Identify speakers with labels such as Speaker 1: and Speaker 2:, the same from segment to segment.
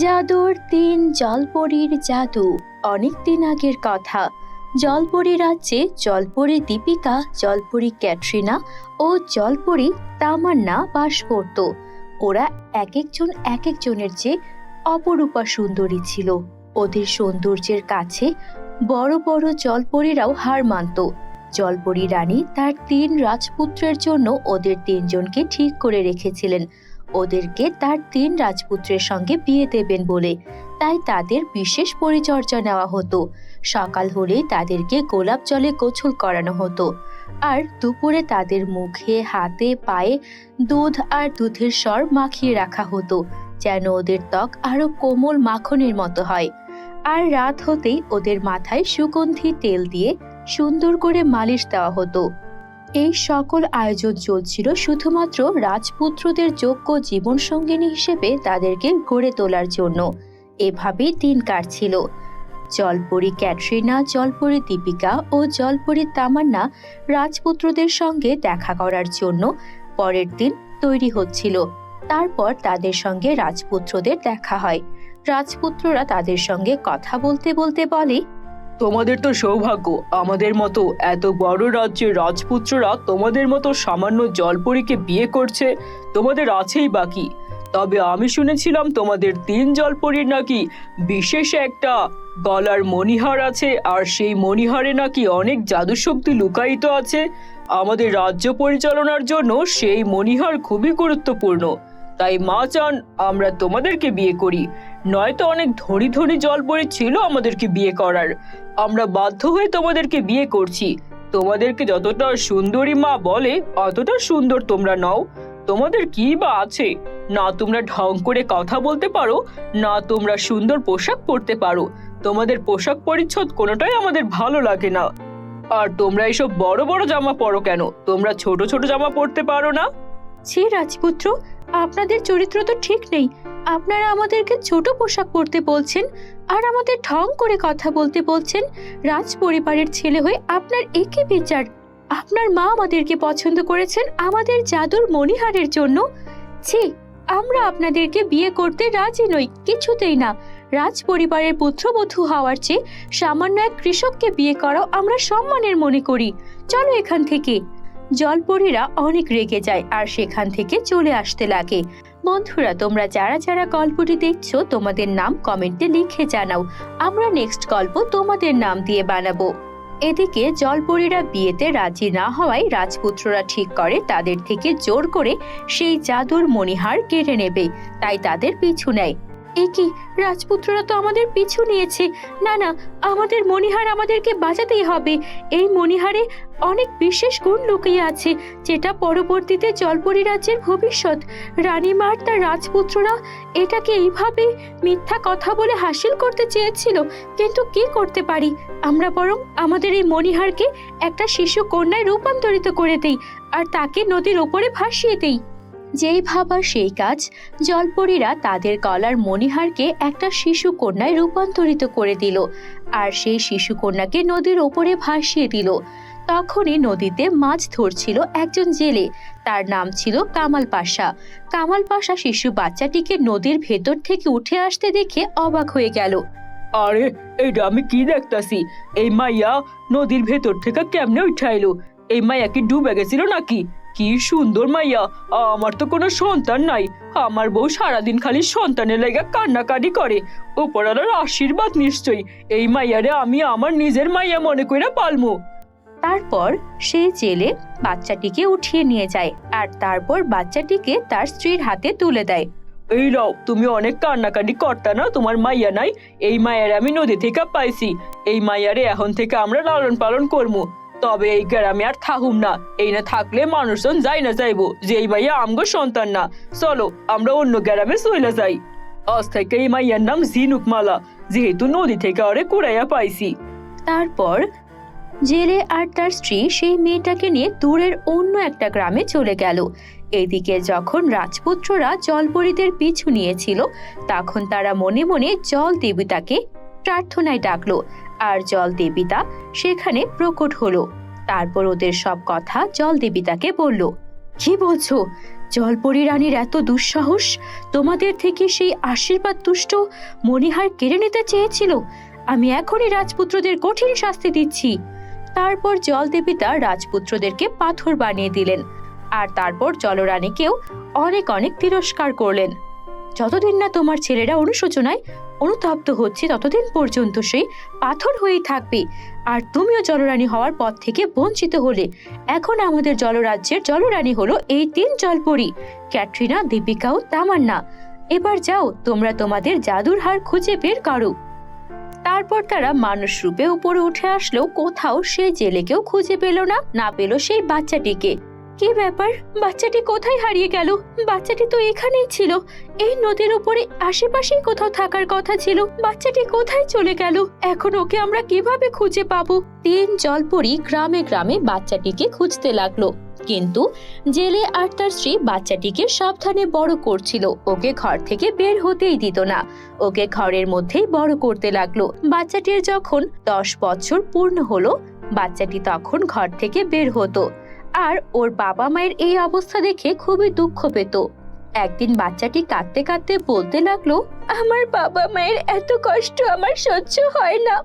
Speaker 1: জাদুর তিন জলপরীর জাদু। অনেক দিন আগের কথা। জলপরি রাজ্যে জলপরি দীপিকা, জলপরি ক্যাটরিনা ও জলপরি তামান্না বাস করত। ওরা এক একজন এক একজনের চেয়ে অপরূপা সুন্দরী ছিল। ওদের সৌন্দর্যের কাছে বড় বড় জলপরীরাও হার মানত। জলপরি রানী তার তিন রাজপুত্রের জন্য ওদের তিনজনকে ঠিক করে রেখেছিলেন। ওদেরকে তার তিন রাজপুত্রের সঙ্গে বিয়ে দেবেন বলে। তাই তাদের বিশেষ পরিচর্যা নেওয়া হতো। সকাল হলেই তাদেরকে গোলাপ জলে গোছল করানো হতো। আর দুপুরে তাদের মুখে, হাতে, পায়ে দুধ আর দুধের স্বর মাখিয়ে রাখা হতো, যেন ওদের ত্বক আরও কোমল মাখনের মতো হয়। আর রাত হতেই ওদের মাথায় সুগন্ধি তেল দিয়ে সুন্দর করে মালিশ দেওয়া হতো। এই সকল আয়োজন চলছিল শুধুমাত্র রাজপুত্রদের যোগ্য জীবনসঙ্গিনী হিসেবে তাদেরকে গড়ে তোলার জন্য। এভাবেই দিন কাটছিল। জলপরি ক্যাটরিনা, জলপরি দীপিকা ও জলপরি তামান্না রাজপুত্রদের সঙ্গে দেখা করার জন্য পরের দিন তৈরি হচ্ছিল। তারপর তাদের সঙ্গে রাজপুত্রদের দেখা হয়। রাজপুত্ররা তাদের সঙ্গে কথা বলতে বলতে বলে
Speaker 2: তোমাদের তো সৌভাগ্য, আমাদের মতো এত বড় রাজ্যের রাজপুত্ররা তোমাদের মতো সামান্য জলপরীকে বিয়ে করছে, তোমাদের আছেই বাকি। তবে আমি শুনেছিলাম তোমাদের তিন জলপরীর নাকি বিশেষ একটা গলার মণিহার আছে, আর সেই মণিহারে নাকি অনেক জাদুশক্তি লুকায়িত আছে। আমাদের রাজ্য পরিচালনার জন্য সেই মণিহার খুবই গুরুত্বপূর্ণ। তাই মা চান আমরা তোমাদেরকে বিয়ে করি। নয়তো অনেক ধনী ধনী জলপরি ছিল আমাদেরকে বিয়ে করার। আমরা বাধ্য হয়ে তোমাদেরকে বিয়ে করছি। তোমাদেরকে যতটা সুন্দরী মা বলে, অতটা সুন্দর তোমরা নও। তোমাদের কি বা আছে? না তোমরা ঢং করে কথা বলতে পারো, না তোমরা সুন্দর পোশাক পরতে পারো। তোমাদের পোশাক পরিচ্ছদ কোনোটাই আমাদের ভালো লাগে না। আর তোমরা এসব বড় বড় জামা পরো কেন? তোমরা ছোট ছোট জামা পরতে পারো না?
Speaker 1: ছি রাজপুত্র আপনাদের চরিত্র তো ঠিক নেই। আপনারা আমাদেরকে ছোট পোশাক পরতে বলছেন আর আমাদের ঢং করে কথা বলতে বলছেন। রাজ পরিবারের ছেলে হয়ে আপনার একই বিচার। আপনার মা আমাদেরকে পছন্দ করেছেন আমাদের জাদুর মণিহারের জন্য। ছি, আমরা আপনাদেরকে বিয়ে করতে রাজি নই, কিছুতেই না। রাজ পরিবারের পুত্রবধূ হওয়ার চেয়ে সামান্য এক কৃষককে বিয়ে করাও আমরা সম্মানের মনে করি। চলো এখান থেকে। জলপরীরা অনেক রেগে যায় আর সেখান থেকে চলে আসতে লাগে। বন্ধুরা, তোমরা যারা যারা গল্পটি দেখছ, তোমাদের নাম কমেন্টে লিখে জানাও। আমরা নেক্সট গল্প তোমাদের নাম দিয়ে বানাবো। এদিকে জলপরীরা বিয়েতে রাজি না হওয়ায় রাজপুত্ররা ঠিক করে তাদের থেকে জোর করে সেই জাদুর মণিহার কেড়ে নেবে, তাই তাদের পিছু নেয়। এ কি, রাজপুত্ররা তো আমাদের পিছু নিয়েছে। না না, আমাদের মণিহার আমাদেরকে বাঁচাতেই হবে। এই মণিহারে অনেক বিশেষ গুণ লুকিয়ে আছে, যেটা পরবর্তীতে জলপরি রাজ্যের ভবিষ্যৎ। রানীমার তার রাজপুত্ররা এটাকে এইভাবে মিথ্যা কথা বলে হাসিল করতে চেয়েছিল, কিন্তু কি করতে পারি? আমরা বরং আমাদের এই মণিহারকে একটা শিশু কন্যায় রূপান্তরিত করে দেই, আর তাকে নদীর ওপরে ভাসিয়ে দেই। যেই ভাবা সেই কাজ, জলপরীরা তাদের গলার মণিহারকে একটা শিশু কন্যায় রূপান্তরিত করে দিল, আর সেই শিশু কন্যাকে নদীর ওপরে ভাসিয়ে দিল। তখনই নদীতে মাছ ধরছিল একজন জেলে। তার নাম ছিল কামাল পাশা। কামাল পাশা শিশু বাচ্চাটিকে নদীর ভেতর থেকে উঠে আসতে দেখে অবাক হয়ে গেল।
Speaker 2: আরে এইটা আমি কি দেখতাছি? এই মাইয়া নদীর ভেতর থেকে কেমনে উঠাইলো এই মাইয়া কি ডুবে গেছিল নাকি? কি সুন্দর মাইয়া। আমার তো কোনো সন্তান নাই। আমার বউ সারাদিন খালি সন্তানের লেগে কান্নাকাটি করে। উপরালার আশীর্বাদ নিশ্চয়ই। এই মাইয়ারে আমি আমার নিজের মাইয়া মনে করে পালমু।
Speaker 1: তারপর সেই জেলে বাচ্চাটিকে উঠিয়ে নিয়ে যায় আর তারপর বাচ্চাটিকে তার স্ত্রীর হাতে তুলে দেয়।
Speaker 2: এই রাও তুমি অনেক কান্নাকাটি করতা না? তোমার মাইয়া নাই। এই মাইয়ারে আমি নদী থেকে পাইছি। এই মাইয়ারে এখন থেকে আমরা লালন পালন করব। তবে এই গ্রামে আর থাকুম না। এই না থাকলে মানুষজন যাই না যাইবো। যে এই মাইয়া আমগো সন্তান না। চলো আমরা অন্য গ্রামে চলে যাই। আজ থেকে এই মাইয়ার নাম ঝিনুক মালা যেহেতু নদী থেকে আরে কুড়াইয়া পাইছি।
Speaker 1: তারপর জেলে আর তার স্ত্রী সেই মেয়েটাকে নিয়ে দূরের অন্য একটা গ্রামে চলে গেল। এদিকে যখন রাজপুত্ররা জলপরীদের পিছু নিয়েছিল, তখন তারা মনে মনে জল দেবতাকে প্রার্থনায় ডাকলো আর জল দেবিতা সেখানে প্রকট হলো। তারপর ওদের সব কথা জল দেবিতাকে বলল, কি বলছো? জলপরি রানীর এত দুঃসাহস? তোমাদের থেকে সেই আশীর্বাদ তুষ্ট মণিহার কেড়ে নিতে চেয়েছিল? আমি এখনই রাজপুত্রদের কঠিন শাস্তি দিচ্ছি। তারপর জলদেবিতা রাজপুত্রদেরকে পাথর বানিয়ে দিলেন। আর তারপর জলরানীকেও অনেক অনেক তিরস্কার করলেন। যতদিন না তোমার ছেলেরা অনুশোচনায় অনুতপ্ত হচ্ছে, ততদিন পর্যন্ত সেই পাথর হয়েই থাকবে। আর তুমিও জলরানী হওয়ার পথ থেকে বঞ্চিত হলে। এখন আমাদের জলরাজ্যের জলরানী হলো এই তিন জলপরি, ক্যাটরিনা, দীপিকা ও তামান্না। এবার যাও, তোমরা তোমাদের জাদুর হার খুঁজে বের করো। তারপর তারা মানুষ রূপে উপরে উঠে আসলেও কোথাও সে জেলেকেও খুঁজে পেল না না পেল সেই বাচ্চাটিকে। কি ব্যাপার? বাচ্চাটি কোথায় হারিয়ে গেল? বাচ্চাটি তো এখানেই ছিল। এই নদীর উপরে আশেপাশেই কোথাও থাকার কথা ছিল। বাচ্চাটি কোথায় চলে গেল? এখন ওকে আমরা কীভাবে খুঁজে পাবো? তিন জলপরি গ্রামে গ্রামে বাচ্চাটিকে খুঁজতে লাগল। কিন্তু জেলে আর তার স্ত্রী বাচ্চাটিকে সাবধানে বড় করছিল। ওকে ঘর থেকে বের হতেই দিত না। ওকে ঘরের মধ্যেই বড় করতে লাগল। বাচ্চাটির যখন দশ বছর পূর্ণ হলো, বাচ্চাটি তখন ঘর থেকে বের হতো। আর ওর বাবা মায়ের এই অবস্থা দেখে খুবই দুঃখ পেত। একদিন বাচ্চাটি কাঁদতে কাঁদতে বলতে লাগল, আমার বাবা মায়ের এত কষ্ট আমার সহ্য হয় না।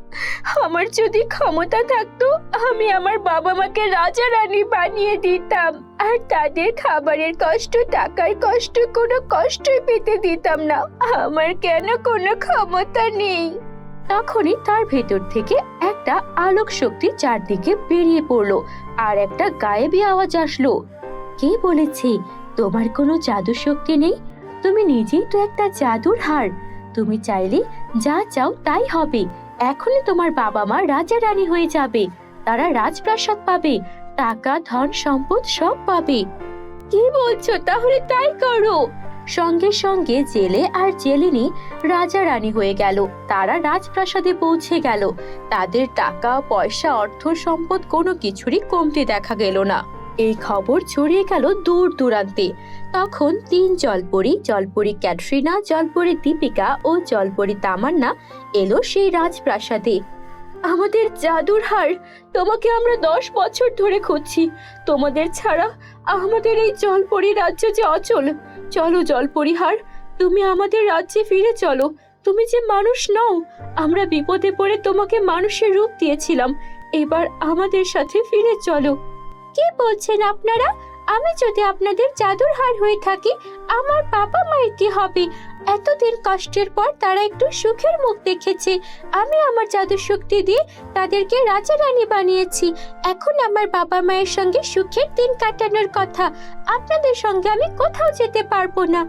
Speaker 1: আমার যদি ক্ষমতা থাকতো, আমি আমার বাবা মাকে রাজা রানী বানিয়ে দিতাম। আর তাদের খাবারের কষ্ট, টাকার কষ্ট, কোনো কষ্টই পেতে দিতাম না। আমার কেন কোনো ক্ষমতা নেই? তখনই তার ভেতর থেকে একটা আলোক শক্তি চারদিকে বেরিয়ে পড়ল, আর একটা গায়েবী আওয়াজ আসলো। কে বলেছে তোমার কোনো জাদু শক্তি নেই? তুমি নিজেই তো একটা জাদুর হার। তুমি চাইলে যা চাও তাই হবে। এখনই তোমার বাবা মা রাজা রানী হয়ে যাবে। তারা রাজপ্রাসাদ পাবে। টাকা, ধন, সম্পদ সব পাবে। কি বলছো? তাহলে তাই করো। সঙ্গে সঙ্গে জেলে আর জেলিনী রাজা রানী হয়ে গেল। তারা রাজপ্রাসাদে পৌঁছে গেল। তাদের টাকা, পয়সা, অর্থ, সম্পদ কোনো কিছুরই কমতি দেখা গেল না। এই খবর ছড়িয়ে গেল দূর দূরান্তে। তখন তিন জলপরি জলপরি ক্যাটরিনা, জলপরি দীপিকা ও জলপরি তামান্না এলো সেই রাজপ্রাসাদে। আমাদের জাদুর হার, তোমাকে আমরা দশ বছর ধরে খুঁজছি। তোমাদের ছাড়া আমাদের এই জলপরি রাজ্য যে অচল। চলো জলপরি হার, তুমি আমাদের রাজ্যে ফিরে চলো। তুমি যে মানুষ নও, আমরা বিপদে পড়ে তোমাকে মানুষের রূপ দিয়েছিলাম। এবার আমাদের সাথে ফিরে চলো। কি বলছেন আপনারা? আমি যদি আপনাদের জাদুর হার হয়ে থাকি, আমার বাবা মায়ের কি হবে? এতদিন কষ্টের পর তারা একটু সুখের মুখ দেখেছে। আমি আমার জাদু শক্তি দিয়ে তাদেরকে রাজা রানী বানিয়েছি। এখন আমার বাবা মায়ের সঙ্গে সুখের দিন কাটানোর কথা। আপনাদের সঙ্গে আমি কোথাও যেতে পারব না।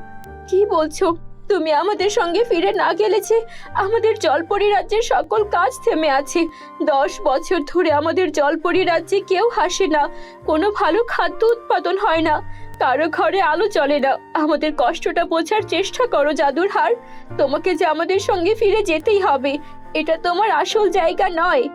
Speaker 1: কি বলছো? তুমি আমাদের সঙ্গে ফিরে না গেলেছে। আমাদের জলপরি রাজ্যের সকল কাজ থেমে আছে। দশ বছর ধরে আমাদের জলপরি রাজ্যে কেউ হাসে না। কোনো ভালো খাদ্য উৎপাদন হয় না। কারও ঘরে আলো চলে না। আমাদের কষ্টটা বোঝার চেষ্টা করো, জাদুর হার। তোমাকে যে আমাদের সঙ্গে ফিরে যেতেই হবে, এটা তোমার আসল জায়গা নয়।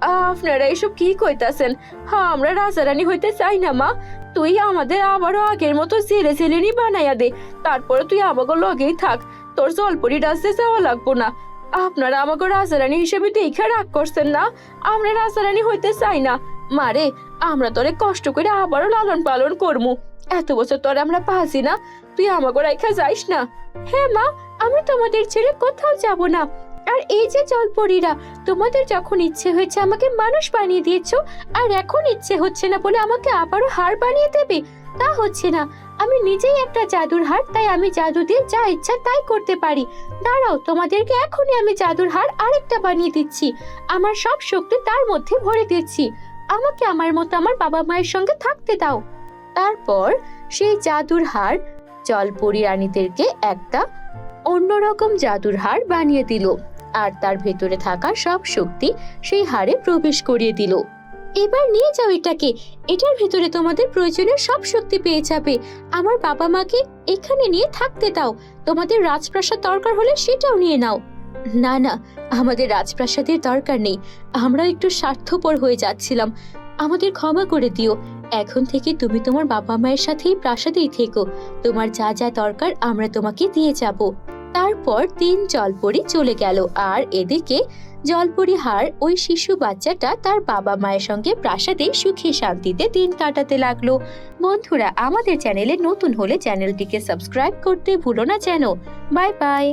Speaker 1: আপনারা এসব কি কইতাছেন? হ্যাঁ আমরা রাজারানী হইতে চাই না, মা। তুই আমাদের আবারও আগের মতো জেলে জেলেনি বানাইয়া দে। তারপরে তুই আমাকে লগেই থাক। তোর জলপরি রাজতে যাওয়া লাগবো না। আপনারা আমাকে রাজারানী হিসেবে দেখে রাগ করছেন না? আমরা রাজারানী হইতে চাই না। মারে, আমরা তোরে কষ্ট করে আবারও লালন পালন করমু। এত বছর তোরে আমরা পাচ্ছি না। তুই আমাকে রেখা যাইস না। হ্যাঁ মা, আমি তোমাদের ছেড়ে কোথাও যাব না। আর এই যে জলপরীরা তোমাদের যখন ইচ্ছে হয়েছে আমাকে মানুষ বানিয়ে দিয়েছ, আর এখন ইচ্ছে হচ্ছে না বলে আমাকে আবারও হার বানিয়ে দেবে, তা হচ্ছে না। আমি নিজেই একটা জাদুর হার, তাই আমি জাদু দিয়ে যা ইচ্ছা তাই করতে পারি। দাঁড়াও, তোমাদেরকে এখনই আমি জাদুর হার আরেকটা বানিয়ে দিচ্ছি। আমার সব শক্তি তার মধ্যে ভরে দিচ্ছি। আমাকে আমার মতো আমার বাবা মায়ের সঙ্গে থাকতে দাও। তারপর সেই জাদুর হার জলপরি রানীদেরকে একটা অন্যরকম জাদুর হার বানিয়ে দিল। আর তার ভেতরে থাকা সব শক্তি সেই হারে প্রবেশ করিয়ে দিল। এবার নিয়ে যাও এটাকে। এটার ভেতরে তোমাদের প্রয়োজনীয় সব শক্তি পেয়ে যাবে। আমার বাবা মাকে এখানে নিয়ে থাকতে দাও। তোমাদের রাজপ্রাসাদ দরকার হলে সেটাও নিয়ে নাও। না না, আমাদের রাজপ্রাসাদের দরকার নেই। আমরা একটু স্বার্থপর হয়ে যাচ্ছিলাম। আমাদের ক্ষমা করে দিও। এখন থেকে তুমি তোমার বাবা মায়ের সাথেই প্রাসাদেই থেকো। তোমার যা যা দরকার আমরা তোমাকে দিয়ে যাব। তারপর তিন জলপরি চলে গেল। আর এদিকে জলপরি হার ওই শিশু বাচ্চাটা তার বাবা মায়ের সঙ্গে প্রাসাদে সুখে শান্তিতে দিন কাটাতে লাগল। বন্ধুরা, আমাদের চ্যানেলে নতুন হলে চ্যানেলটিকে সাবস্ক্রাইব করতে ভুলো না যেন। Bye bye.